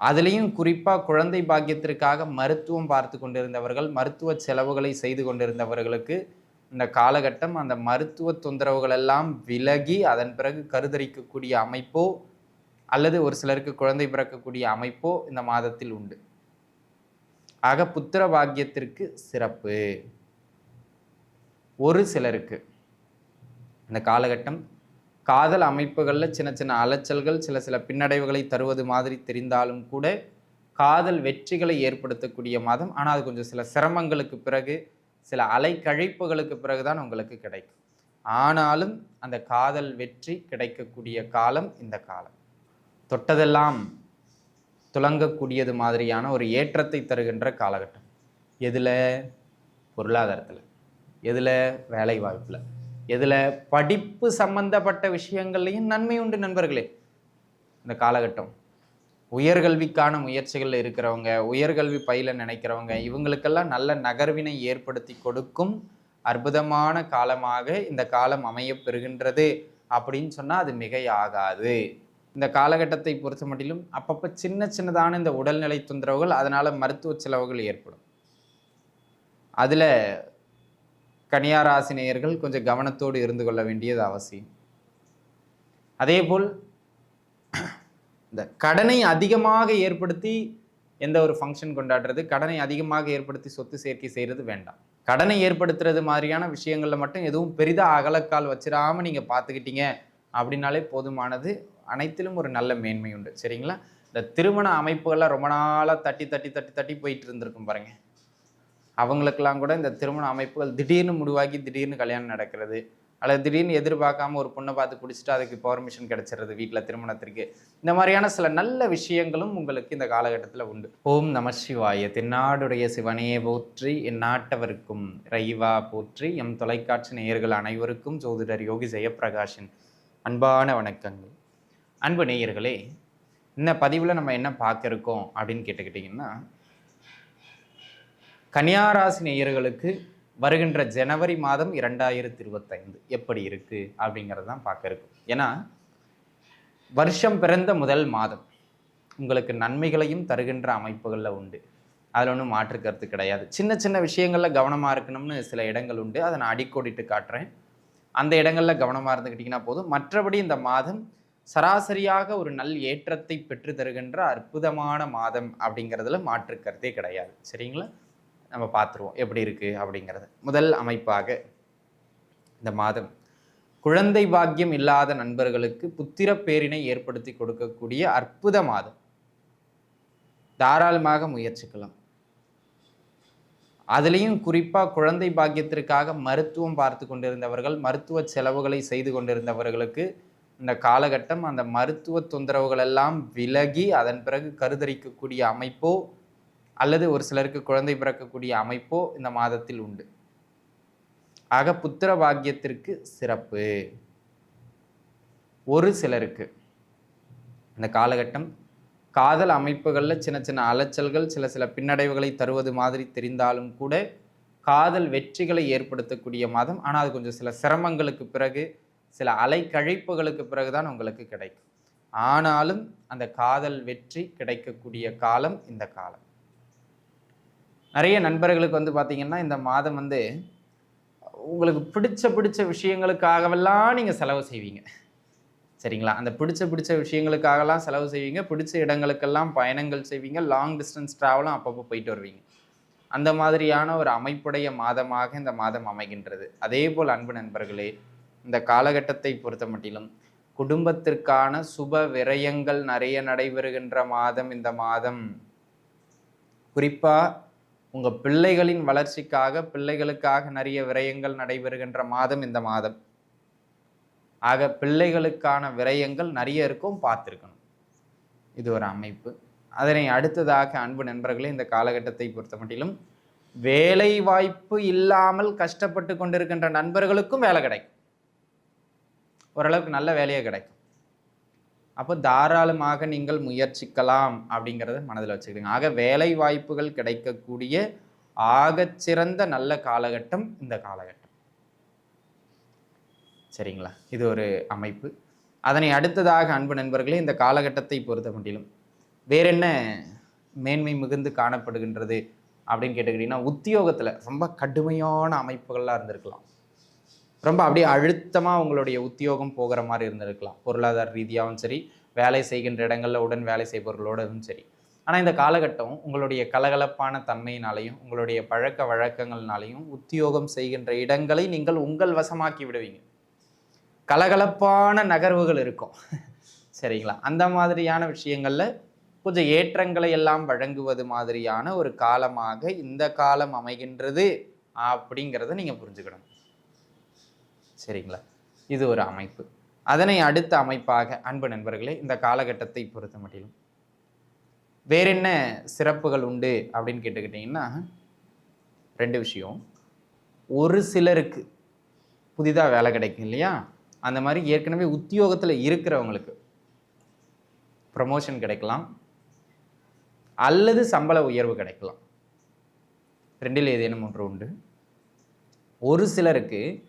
அதுலேயும் குறிப்பாக குழந்தை பாக்கியத்திற்காக மருத்துவம் பார்த்து கொண்டிருந்தவர்கள் மருத்துவ செலவுகளை செய்து கொண்டிருந்தவர்களுக்கு இந்த காலகட்டம் அந்த மருத்துவ தொந்தரவுகள் எல்லாம் விலகி அதன் பிறகு கருதரிக்கக்கூடிய அமைப்போ அல்லது ஒரு சிலருக்கு குழந்தை பிறக்கக்கூடிய அமைப்போ இந்த மாதத்தில் உண்டு. ஆக புத்திர பாக்கியத்திற்கு சிறப்பு. ஒரு சிலருக்கு. இந்த காலகட்டம் காதல் அமைப்புகளில் சின்ன சின்ன அலைச்சல்கள் சில சில பின்னடைவுகளை தருவது மாதிரி தெரிந்தாலும் கூட காதல் வெற்றிகளை ஏற்படுத்தக்கூடிய மாதம். ஆனால் அது கொஞ்சம் சில சிரமங்களுக்கு பிறகு சில அலைக்கழிப்புகளுக்கு பிறகுதான் உங்களுக்கு கிடைக்கும். ஆனாலும் அந்த காதல் வெற்றி கிடைக்கக்கூடிய காலம் இந்த காலம். தொட்டதெல்லாம் துலங்கக்கூடியது மாதிரியான ஒரு ஏற்றத்தை தருகின்ற காலகட்டம். எதில்? பொருளாதாரத்தில். எதில்? வேலை வாய்ப்பில் இதில் படிப்பு சம்பந்தப்பட்ட விஷயங்கள்லையும் நன்மை உண்டு நண்பர்களே. இந்த காலகட்டம். உயர்கல்விக்கான முயற்சிகளில் இருக்கிறவங்க உயர்கல்வி பயில நினைக்கிறவங்க இவங்களுக்கெல்லாம் நல்ல நகர்வினை ஏற்படுத்தி கொடுக்கும் அற்புதமான காலமாக இந்த காலம் அமையப் பெறுகின்றது அப்படின்னு சொன்னால் அது மிகையாகாது. இந்த காலகட்டத்தை பொறுத்த மட்டிலும் அப்பப்போ சின்ன சின்னதான இந்த உடல்நிலை தொந்தரவுகள் அதனால் மருத்துவ செலவுகள் ஏற்படும். அதில் கன்னியாராசினியர்கள் கொஞ்சம் கவனத்தோடு இருந்து கொள்ள வேண்டியது அவசியம். அதேபோல் இந்த கடனை அதிகமாக ஏற்படுத்தி எந்த ஒரு ஃபங்க்ஷன் கொண்டாடுறது கடனை அதிகமாக ஏற்படுத்தி சொத்து சேர்க்கை செய்கிறது வேண்டாம். கடனை ஏற்படுத்துறது மாதிரியான விஷயங்களில் மட்டும் எதுவும் பெரிதாக அகலக்கால் வச்சிடாமல் நீங்கள் பார்த்துக்கிட்டீங்க அப்படின்னாலே போதுமானது. அனைத்திலும் ஒரு நல்ல மேன்மை உண்டு. சரிங்களா? இந்த திருமண அமைப்புகள்லாம் ரொம்ப நாளாக தட்டி தட்டி தட்டி தட்டி போயிட்டு இருந்திருக்கும் பாருங்கள் அவங்களுக்கெல்லாம் கூட இந்த திருமண அமைப்புகள் திடீர்னு முடிவாகி திடீர்னு கல்யாணம் நடக்கிறது. அல்லது திடீர்னு எதிர்பார்க்காம ஒரு பொண்ணை பார்த்து பிடிச்சிட்டு அதுக்கு பர்மிஷன் கிடைச்சிருது வீட்டில் திருமணத்திற்கு. இந்த மாதிரியான சில நல்ல விஷயங்களும் உங்களுக்கு இந்த காலகட்டத்தில் உண்டு. ஓம் நம சிவாய. தென்னாடுடைய சிவனையே போற்றி என் நாட்டவருக்கும் ரைவா போற்றி எம் தொலைக்காட்சி நேயர்கள் அனைவருக்கும் ஜோதிடர் யோகி ஜெயப்பிரகாஷின் அன்பான வணக்கங்கள். அன்பு நேயர்களே இந்த பதிவில் நம்ம என்ன பார்க்க இருக்கோம் அப்படின்னு கேட்டுக்கிட்டிங்கன்னா கன்னியாராசி நேயர்களுக்கு வருகின்ற ஜனவரி மாதம் இரண்டாயிரத்தி இருபத்தைந்து எப்படி இருக்கு அப்படிங்கிறது தான் பார்க்க இருக்கும். ஏன்னா வருஷம் பிறந்த முதல் மாதம் உங்களுக்கு நன்மைகளையும் தருகின்ற அமைப்புகளில் உண்டு. அதில் ஒன்றும் மாற்று கருத்து கிடையாது. சின்ன சின்ன விஷயங்களில் கவனமாக இருக்கணும்னு சில இடங்கள் உண்டு. அதை நான் அடிக்கோடிட்டு காட்டுறேன். அந்த இடங்களில் கவனமாக இருந்துக்கிட்டிங்கன்னா போதும். மற்றபடி இந்த மாதம் சராசரியாக ஒரு நல் ஏற்றத்தை பெற்று தருகின்ற அற்புதமான மாதம் அப்படிங்கிறதுல மாற்று கருத்தே கிடையாது. சரிங்களா? நம்ம பார்த்துருவோம். எப்படி இருக்குது அப்படிங்கிறது. முதல் அமைப்பாக இந்த மாதம் குழந்தை பாக்கியம் இல்லாத நண்பர்களுக்கு புத்திர பேரினை ஏற்படுத்தி கொடுக்கக்கூடிய அற்புத மாதம். தாராளமாக முயற்சிக்கலாம். அதுலேயும் குறிப்பாக குழந்தை பாக்கியத்திற்காக மருத்துவம் பார்த்து கொண்டிருந்தவர்கள் மருத்துவ செலவுகளை செய்து கொண்டிருந்தவர்களுக்கு இந்த காலகட்டம் அந்த மருத்துவ தொந்தரவுகள் எல்லாம் விலகி அதன் பிறகு கருதரிக்கக்கூடிய அமைப்போ அல்லது ஒரு சிலருக்கு குழந்தை பிறக்கக்கூடிய அமைப்போ இந்த மாதத்தில் உண்டு. ஆக புத்திர பாக்கியத்திற்கு சிறப்பு. ஒரு சிலருக்கு. இந்த காலகட்டம் காதல் அமைப்புகளில் சின்ன சின்ன அலைச்சல்கள் சில சில பின்னடைவுகளை தருவது மாதிரி தெரிந்தாலும் கூட காதல் வெற்றிகளை ஏற்படுத்தக்கூடிய மாதம். ஆனால் அது கொஞ்சம் சில சிரமங்களுக்கு பிறகு சில அலைக்கழிப்புகளுக்கு பிறகுதான் உங்களுக்கு கிடைக்கும். ஆனாலும் அந்த காதல் வெற்றி கிடைக்கக்கூடிய காலம் இந்த காலம். நிறைய நண்பர்களுக்கு வந்து பார்த்தீங்கன்னா இந்த மாதம் வந்து உங்களுக்கு பிடிச்ச பிடிச்ச விஷயங்களுக்காகவெல்லாம் நீங்கள் செலவு செய்வீங்க. சரிங்களா? அந்த பிடிச்ச பிடிச்ச விஷயங்களுக்காகலாம் செலவு செய்வீங்க. பிடிச்ச இடங்களுக்கெல்லாம் பயணங்கள் செய்வீங்க. லாங் டிஸ்டன்ஸ் ட்ராவலும் அப்பப்போ போயிட்டு வருவீங்க. அந்த மாதிரியான ஒரு அமைப்புடைய மாதமாக இந்த மாதம் அமைகின்றது. அதே போல் அன்பு நண்பர்களே இந்த காலகட்டத்தை பொறுத்த மட்டிலும் குடும்பத்திற்கான சுப விரயங்கள் நிறைய நடைபெறுகின்ற மாதம் இந்த மாதம். குறிப்பாக உங்கள் பிள்ளைகளின் வளர்ச்சிக்காக பிள்ளைகளுக்காக நிறைய விரயங்கள் நடைபெறுகின்ற மாதம் இந்த மாதம். ஆக பிள்ளைகளுக்கான விரயங்கள் நிறைய இருக்கும் பார்த்துருக்கணும். இது ஒரு அமைப்பு. அதனை அடுத்ததாக அன்பு நண்பர்களே இந்த காலகட்டத்தை பொறுத்த மட்டிலும் வேலை வாய்ப்பு இல்லாமல் கஷ்டப்பட்டு கொண்டிருக்கின்ற நண்பர்களுக்கும் வேலை கிடைக்கும். ஓரளவுக்கு நல்ல வேலையே கிடைக்கும். அப்போ தாராளமாக நீங்கள் முயற்சிக்கலாம் அப்படிங்கிறத மனதில் வச்சுக்கிடுங்க. ஆக வேலை வாய்ப்புகள் கிடைக்கக்கூடிய ஆகச்சிறந்த நல்ல காலகட்டம் இந்த காலகட்டம். சரிங்களா? இது ஒரு அமைப்பு. அதனை அடுத்ததாக அன்பு நண்பர்களே இந்த காலகட்டத்தை பொறுத்த முடியலும் வேற என்ன மேன்மை மிகுந்து காணப்படுகின்றது அப்படின்னு கேட்டுக்கிட்டிங்கன்னா உத்தியோகத்தில் ரொம்ப கடுமையான அமைப்புகள்லாம் இருந்திருக்கலாம். ரொம்ப அப்படியே அழுத்தமாக உங்களுடைய உத்தியோகம் போகிற மாதிரி இருந்திருக்கலாம். பொருளாதார ரீதியாகவும் சரி வேலை செய்கின்ற இடங்களில் உடன் வேலை செய்பவர்களோடவும் சரி. ஆனால் இந்த காலகட்டம் உங்களுடைய கலகலப்பான தன்மையினாலையும் உங்களுடைய பழக்க வழக்கங்கள்னாலையும் உத்தியோகம் செய்கின்ற இடங்களை நீங்கள் உங்கள் வசமாக்கி விடுவீங்க. கலகலப்பான நகர்வுகள் இருக்கும். சரிங்களா? அந்த மாதிரியான விஷயங்களில் கொஞ்சம் ஏற்றங்களை எல்லாம் வழங்குவது மாதிரியான ஒரு காலமாக இந்த காலம் அமைகின்றது அப்படிங்கிறத நீங்கள் புரிஞ்சுக்கணும். சரிங்களா? இது ஒரு அமைப்பு. அதனை அடுத்த அமைப்பாக அன்பு நண்பர்களே இந்த காலகட்டத்தை பொறுத்த மட்டிலும். வேற என்ன சிறப்புகள் உண்டு அப்படின்னு கேட்டுக்கிட்டிங்கன்னா ரெண்டு விஷயம். ஒரு சிலருக்கு புதிதாக வேலை கிடைக்கும் இல்லையா? அந்த மாதிரி ஏற்கனவே உத்தியோகத்தில் இருக்கிறவங்களுக்கு ப்ரமோஷன் கிடைக்கலாம். அல்லது சம்பள உயர்வு கிடைக்கலாம். ரெண்டில் ஏதேனும் ஒன்று உண்டு. ஒரு சிலருக்கு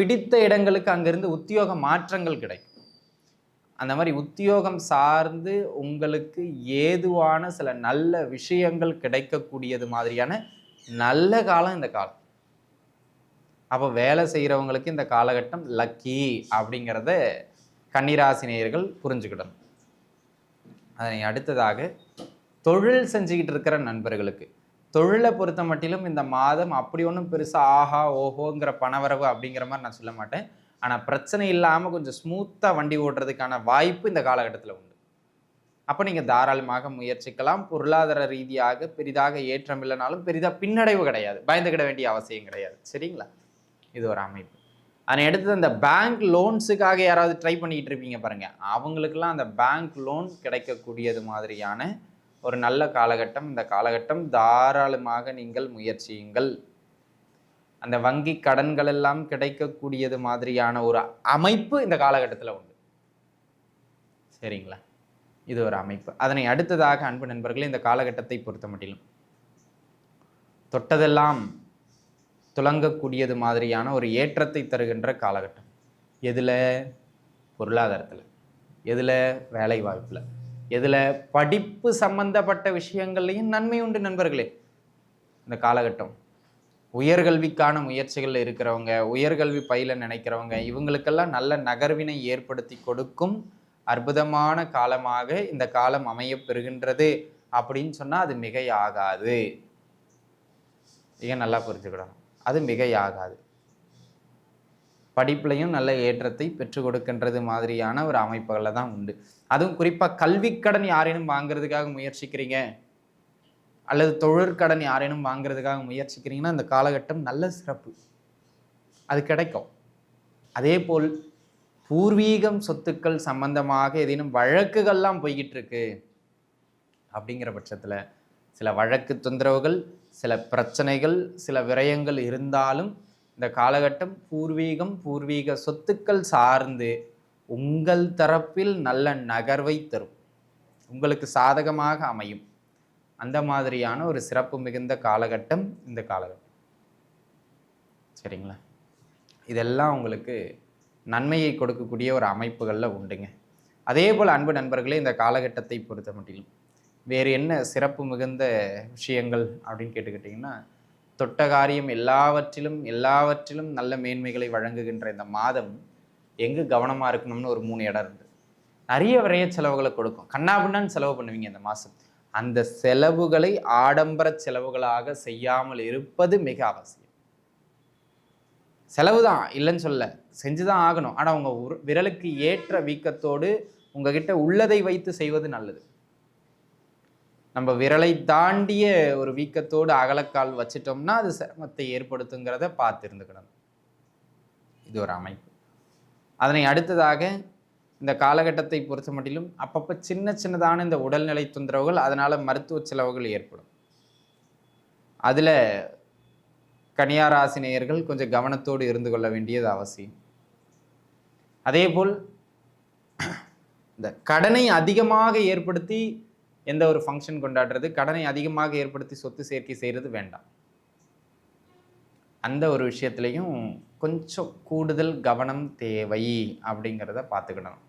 பிடித்த இடங்களுக்கு அங்கிருந்து உத்தியோக மாற்றங்கள் கிடைக்கும். அந்த மாதிரி உத்தியோகம் சார்ந்து உங்களுக்கு ஏதுவான சில நல்ல விஷயங்கள் கிடைக்கக்கூடியது மாதிரியான நல்ல காலம் இந்த காலம். அப்போ வேலை செய்கிறவங்களுக்கு இந்த காலகட்டம் லக்கி அப்படிங்கிறத கன்னிராசினியர்கள் புரிஞ்சுக்கிடணும். அதனை அடுத்ததாக தொழில் செஞ்சுக்கிட்டு இருக்கிற நண்பர்களுக்கு தொழிலை பொறுத்த மட்டிலும் இந்த மாதம் அப்படி ஒன்றும் பெருசாக ஆஹா ஓஹோங்கிற பணவரவு அப்படிங்கிற மாதிரி நான் சொல்ல மாட்டேன். ஆனால் பிரச்சனை இல்லாமல் கொஞ்சம் ஸ்மூத்தாக வண்டி ஓட்டுறதுக்கான வாய்ப்பு இந்த காலகட்டத்தில் உண்டு. அப்போ நீங்கள் தாராளமாக முயற்சிக்கலாம். பொருளாதார ரீதியாக பெரிதாக ஏற்றம் இல்லைனாலும் பெரிதாக பின்னடைவு கிடையாது. பயந்துக்கிட வேண்டிய அவசியம் கிடையாது. சரிங்களா? இது ஒரு அமைப்பு. அதனை அடுத்தது அந்த பேங்க் லோன்ஸுக்காக யாராவது ட்ரை பண்ணிக்கிட்டு இருப்பீங்க பாருங்கள் அவங்களுக்கெல்லாம் அந்த பேங்க் லோன் கிடைக்கக்கூடியது மாதிரியான ஒரு நல்ல காலகட்டம். இந்த காலகட்டம் தாராளமாக நீங்கள் முயற்சியுங்கள். அந்த வங்கி கடன்கள் எல்லாம் கிடைக்கக்கூடியது மாதிரியான ஒரு அமைப்பு இந்த காலகட்டத்தில் உண்டு. சரிங்களா? இது ஒரு அமைப்பு. அதனை அடுத்ததாக அன்பு நண்பர்களே இந்த காலகட்டத்தை பொறுத்த மட்டிலும் தொட்டதெல்லாம் துலங்கக்கூடியது மாதிரியான ஒரு ஏற்றத்தை தருகின்ற காலகட்டம். எதில்? பொருளாதாரத்தில். எதில்? வேலை வாய்ப்பில் இதில் படிப்பு சம்பந்தப்பட்ட விஷயங்கள்லையும் நன்மை உண்டு நண்பர்களே. இந்த காலகட்டம். உயர்கல்விக்கான முயற்சிகளில் இருக்கிறவங்க உயர்கல்வி பயில நினைக்கிறவங்க இவங்களுக்கெல்லாம் நல்ல நகர்வினை ஏற்படுத்தி கொடுக்கும் அற்புதமான காலமாக இந்த காலம் அமைய பெறுகின்றது அப்படின்னு சொன்னால் அது மிகையாகாது. ஏன் நல்லா புரிஞ்சுக்கிடணும். அது மிகையாகாது. படிப்புலையும் நல்ல ஏற்றத்தை பெற்றுக் கொடுக்கின்றது மாதிரியான ஒரு அமைப்புகளில் தான் உண்டு. அதுவும் குறிப்பாக கல்விக்கடன் யாரேனும் வாங்குறதுக்காக முயற்சிக்கிறீங்க? அல்லது தொழிற்கடன் யாரேனும் வாங்குறதுக்காக முயற்சிக்கிறீங்கன்னா அந்த காலகட்டம் நல்ல சிறப்பு. அது கிடைக்கும். அதே போல் பூர்வீகம் சொத்துக்கள் சம்பந்தமாக ஏதேனும் வழக்குகள்லாம் போய்கிட்டு இருக்கு அப்படிங்கிற பட்சத்தில் சில வழக்கு தொந்தரவுகள் சில பிரச்சனைகள் சில விரயங்கள் இருந்தாலும் இந்த காலகட்டம் பூர்வீகம் பூர்வீக சொத்துக்கள் சார்ந்து உங்கள் தரப்பில் நல்ல நகர்வை தரும். உங்களுக்கு சாதகமாக அமையும். அந்த மாதிரியான ஒரு சிறப்பு மிகுந்த காலகட்டம் இந்த காலகட்டம். சரிங்களா? இதெல்லாம் உங்களுக்கு நன்மையை கொடுக்கக்கூடிய ஒரு அமைப்புகளில் உண்டுங்க. அதே போல் அன்பு நண்பர்களே இந்த காலகட்டத்தை பொறுத்த மட்டிலும் வேறு என்ன சிறப்பு மிகுந்த விஷயங்கள் அப்படின்னு கேட்டுக்கிட்டிங்கன்னா தொட்ட காரியம் எல்லாவற்றிலும் எல்லாவற்றிலும் நல்ல மேன்மைகளை வழங்குகின்ற இந்த மாதம் எங்கு கவனமாக இருக்கணும்னு ஒரு மூணு இடம் இருந்து நிறைய விரைய செலவுகளை கொடுக்கும். கண்ணாபின்னான்னு செலவு பண்ணுவீங்க இந்த மாதம். அந்த செலவுகளை ஆடம்பர செலவுகளாக செய்யாமல் இருப்பது மிக அவசியம். செலவு தான் இல்லைன்னு சொல்ல செஞ்சு தான் ஆகணும் ஆனால் உங்கள் விரலுக்கு ஏற்ற வீக்கத்தோடு உங்ககிட்ட உள்ளதை வைத்து செய்வது நல்லது. நம்ம விரலை தாண்டிய ஒரு வீக்கத்தோடு அகலக்கால் வச்சிட்டோம்னா அது சிரமத்தை ஏற்படுத்துங்கிறத பார்த்து இருந்துக்கணும் இது ஒரு அமைப்பு. அதனை அடுத்ததாக இந்த காலகட்டத்தை பொறுத்த மட்டிலும் அப்பப்போ சின்ன சின்னதான இந்த உடல்நிலை தொந்தரவுகள் அதனால் மருத்துவ செலவுகள் ஏற்படும். அதில் கனியாராசினியர்கள் கொஞ்சம் கவனத்தோடு இருந்து கொள்ள வேண்டியது அவசியம். அதேபோல் இந்த கடனை அதிகமாக ஏற்படுத்தி எந்த ஒரு ஃபங்க்ஷன் கொண்டாடுறது? கடனை அதிகமாக ஏற்படுத்தி சொத்து சேர்க்கை செய்கிறது வேண்டாம். அந்த ஒரு விஷயத்துலையும் கொஞ்சம் கூடுதல் கவனம் தேவை அப்படிங்கிறத பார்த்துக்கிடணும்.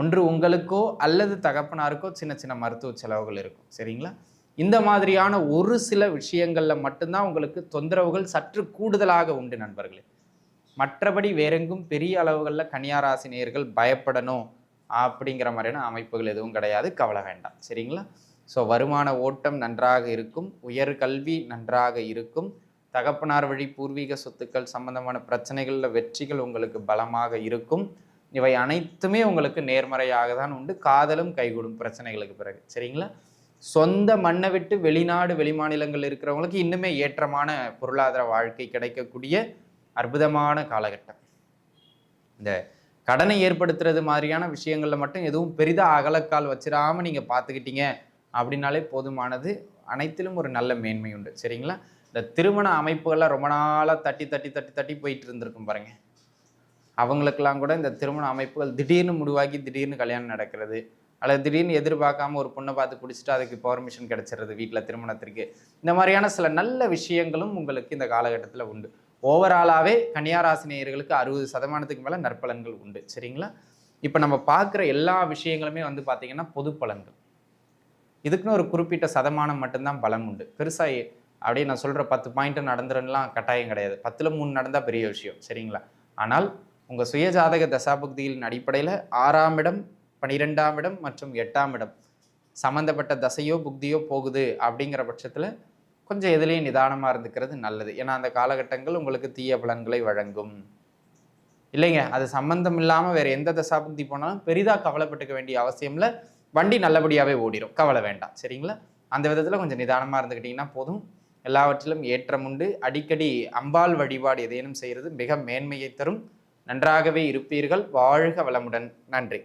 ஒன்று உங்களுக்கோ அல்லது தகப்பனாருக்கோ சின்ன சின்ன மருத்துவ செலவுகள் இருக்கும். சரிங்களா? இந்த மாதிரியான ஒரு சில விஷயங்களில் மட்டும்தான் உங்களுக்கு தொந்தரவுகள் சற்று கூடுதலாக உண்டு நண்பர்களே. மற்றபடி வேறெங்கும் பெரிய அளவுகளில் கன்னியாராசி நேர்கள் பயப்படணும். அப்படிங்கிற மாதிரியான அமைப்புகள் எதுவும் கிடையாது. கவலை வேண்டாம். சரிங்களா? ஸோ வருமான ஓட்டம் நன்றாக இருக்கும். உயர்கல்வி நன்றாக இருக்கும். தகப்பனார் வழி பூர்வீக சொத்துக்கள் சம்பந்தமான பிரச்சனைகளில் வெற்றிகள் உங்களுக்கு பலமாக இருக்கும். இவை அனைத்துமே உங்களுக்கு நேர்மறையாக தான் உண்டு. காதலும் கைகூடும் பிரச்சனைகளுக்கு பிறகு. சரிங்களா? சொந்த மண்ணை விட்டு வெளிநாடு வெளிமாநிலங்கள் இருக்கிறவங்களுக்கு இன்னுமே ஏற்றமான பொருளாதார வாழ்க்கை கிடைக்கக்கூடிய அற்புதமான காலகட்டம். இந்த கடனை ஏற்படுத்துறது மாதிரியான விஷயங்களில் மட்டும் எதுவும் பெரிதாக அகலக்கால் வச்சிடாம நீங்கள் பார்த்துக்கிட்டீங்க அப்படின்னாலே போதுமானது. அனைத்திலும் ஒரு நல்ல மேன்மை உண்டு. சரிங்களா? இந்த திருமண அமைப்புகள்லாம் ரொம்ப நாளாக தட்டி தட்டி தட்டி தட்டி போயிட்டு இருந்திருக்கும் பாருங்க. அவங்களுக்கெல்லாம் கூட இந்த திருமண அமைப்புகள் திடீர்னு முடிவாகி திடீர்னு கல்யாணம் நடக்கிறது. அல்லது திடீர்னு எதிர்பார்க்காம ஒரு பொண்ணை பார்த்து பிடிச்சிட்டு அதுக்கு பர்மிஷன் கிடைச்சிடுறது வீட்டில் திருமணத்திற்கு. இந்த மாதிரியான சில நல்ல விஷயங்களும் உங்களுக்கு இந்த காலகட்டத்தில் உண்டு. ஓவராலாகவே கன்னியாராசினியர்களுக்கு அறுபது சதமானத்துக்கு மேலே நற்பலன்கள் உண்டு. சரிங்களா? இப்போ நம்ம பார்க்குற எல்லா விஷயங்களுமே வந்து பார்த்திங்கன்னா பொது பலன்கள். இதுக்குன்னு ஒரு குறிப்பிட்ட சதமானம் மட்டும்தான் பலம் உண்டு. பெருசாக அப்படியே நான் சொல்கிற பத்து பாயிண்ட் நடந்துருன்னெலாம் கட்டாயம் கிடையாது. பத்தில் மூணு நடந்தால் பெரிய விஷயம். சரிங்களா? ஆனால் உங்கள் சுயஜாதக தசாபக்தியின் அடிப்படையில் ஆறாம் இடம் பனிரெண்டாம் இடம் மற்றும் எட்டாம் இடம் சம்மந்தப்பட்ட தசையோ புக்தியோ போகுது அப்படிங்கிற பட்சத்தில் கொஞ்சம் எதுலேயும் நிதானமாக இருந்துக்கிறது நல்லது. ஏன்னா அந்த காலகட்டங்கள் உங்களுக்கு தீய பலன்களை வழங்கும். இல்லைங்க? அது சம்பந்தம் இல்லாமல் வேறு எந்த தசாபுக்தி போனாலும் பெரிதாக கவலைப்பட்டுக்க வேண்டிய அவசியம் இல்லை. வண்டி நல்லபடியாகவே ஓடிடும் கவலை வேண்டாம். சரிங்களா? அந்த விதத்தில் கொஞ்சம் நிதானமாக இருந்துக்கிட்டிங்கன்னா போதும். எல்லாவற்றிலும் ஏற்றம் உண்டு. அடிக்கடி அம்பாள் வழிபாடு எதேனும் செய்கிறது மிக மேன்மையை தரும். நன்றாகவே இருப்பீர்கள். வாழ்க வளமுடன். நன்றி.